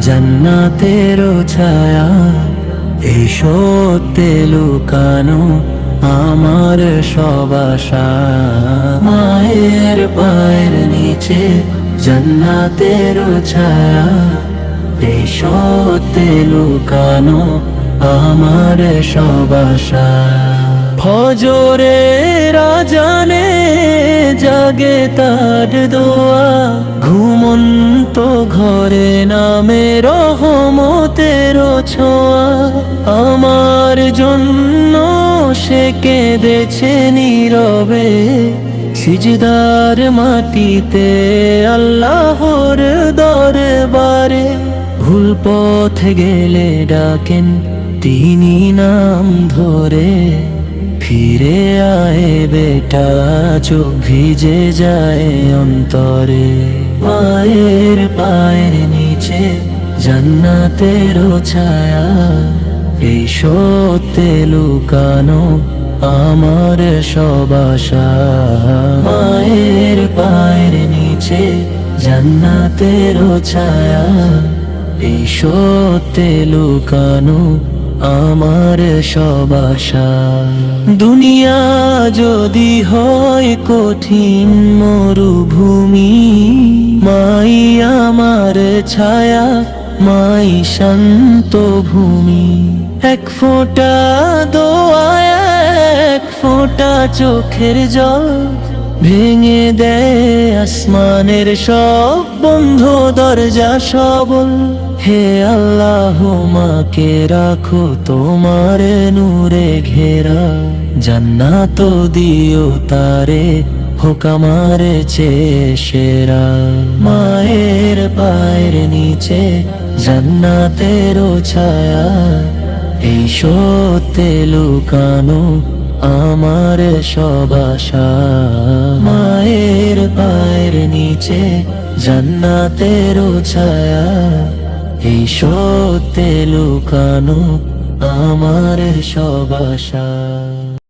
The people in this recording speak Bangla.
জান্নাতের ছায়া এই সত্যে লুকানো আমার সব আশা। মায়ের পায়ের নিচে জান্নাতের ছায়া এই সত্যে লুকানো আমার সব আশা। ফজরে রাজানে জাগে তার দোয়া। ঘুমন্ত ঘরে নামে রহমতের ছোঁয়া। আমার জন্য সে কেঁদেছে নীরবে। সিজদার মাটিতে আল্লাহর দরবারে ভুল পথে গেলে ডাকেন তিনি নাম ধরে। ফিরে আয় বেটা, চোখ ভিজে যায় অন্তরে। মায়ের পায়ের নিচে জান্নাতের ছায়া। এই সত্যে লুকানো আমার সব মায়ের পায়ের নিচে জান্নাতের ছায়া। এই সত্যে লুকানো আমার সব আশা। দুনিয়া যদি হয় কঠিন মরুভূমি, মাই আমার ছায়া, মাই শান্ত ভূমি। এক ফোঁটা দোয়া এক ফোঁটা চোখের জল ভেঙে দেয় আসমানের সব বন্ধ দরজা সবল। হে আল্লাহ মাকে রাখো তোমার নূরে ঘেরা। জান্নাত দিও তারে, হোক আমার চেয়ে সেরা। মায়ের পায়ের নিচে জান্নাতের ছায়া, এই সত্যে লুকানো আমার সব মায়ের পায়ের নিচে জান্নাতের ছায়া এই সত্যে লুকানো আমার সব